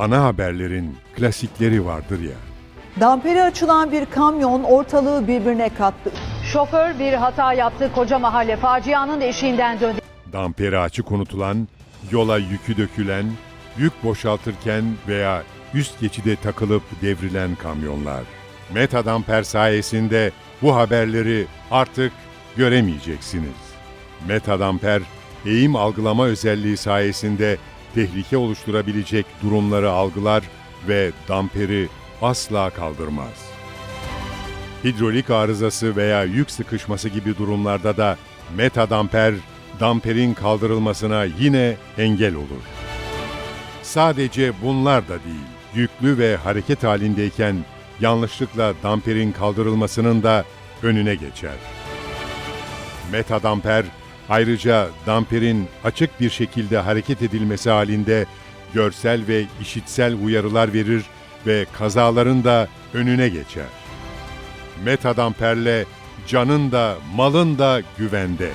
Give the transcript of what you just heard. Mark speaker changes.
Speaker 1: ana haberlerin klasikleri vardır ya.
Speaker 2: Damperi açılan bir kamyon ortalığı birbirine kattı.
Speaker 3: Şoför bir hata yaptı. Koca mahalle facianın eşiğinden döndü.
Speaker 1: Damperi açık unutulan, yola yükü dökülen, yük boşaltırken veya üst geçide takılıp devrilen kamyonlar. Meta damper sayesinde bu haberleri artık göremeyeceksiniz. Meta damper, eğim algılama özelliği sayesinde tehlike oluşturabilecek durumları algılar ve damperi asla kaldırmaz. Hidrolik arızası veya yük sıkışması gibi durumlarda da meta damper, damperin kaldırılmasına yine engel olur. Sadece bunlar da değil, yüklü ve hareket halindeyken yanlışlıkla damperin kaldırılmasının da önüne geçer. Meta damper, ayrıca damperin açık bir şekilde hareket edilmesi halinde görsel ve işitsel uyarılar verir ve kazaların da önüne geçer. Metadamperle canın da malın da güvende.